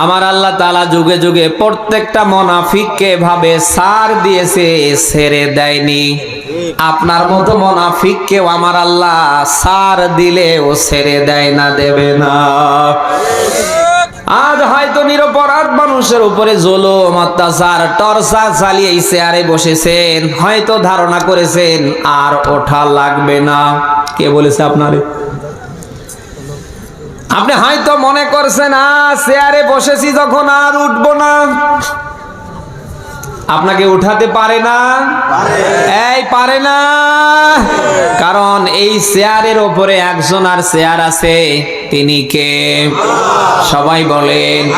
আমার আল্লাহ তালা যুগে যুগে প্রত্যেকটা মনাফিককে ভাবে সার দিয়েছে, ছেড়ে দেয়নি। আপনার মতো মনাফিককেও আমার আল্লাহ সার দিলে ও ছেড়ে দেয় না, দেবে না। আজ হয়তো নিরপরাধ মানুষের উপরে জুলুম, অত্যাচার, টর্চার চালিয়ে চেয়ারে বসেছেন, হয়তো ধারণা করেছেন, আর ওঠা লাগবে না। কে বলেছে আপনারে? আপনি হয়তো মনে করছেন, আ, চেয়ারে বসেছি যখন আর উঠবো না। আপনাকে উঠাতে পারে না? এই পারে না। কারণ এই চেয়ারের ওপরে একজন আর চেয়ার আছে, তিনি কে? সবাই বলেন,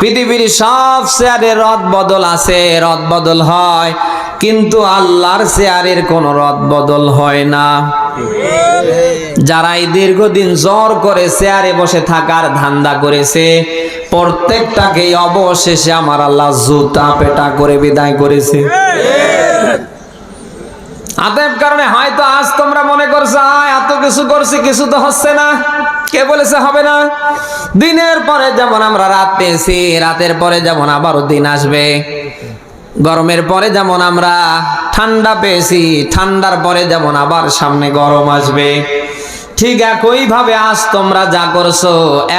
পৃথিবীর সব চেয়ারে রদ বদল আছে, রদ বদল হয়, কিন্তু আল্লাহর চেয়ারের কোন রদ বদল হয় না। যারা এই দীর্ঘদিন জ্বর করে চেয়ারে বসে থাকার ধান্দা করেছে, প্রত্যেকটাকে অবশেষে আমার আল্লাহ জুতা পেটা করে বিদায় করেছে। আতেব কারণে হয়তো আজ তোমরা মনে করছ, আয়, এত কিছু করছি, কিছু তো হচ্ছে না। কে বলেছে হবে না? দিনের পরে যেমন আমরা রাত পেয়েছি, রাতের পরে যেমন আবারও দিন আসবে। গরমের পরে যেমন আমরা ঠান্ডা পেয়েছি, ঠান্ডার পরে যেমন আবার সামনে গরম আসবে। ঠিক একই ভাবে আজ তোমরা যা করছ,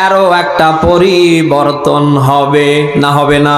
এরও একটা পরিবর্তন হবে, না হবে না?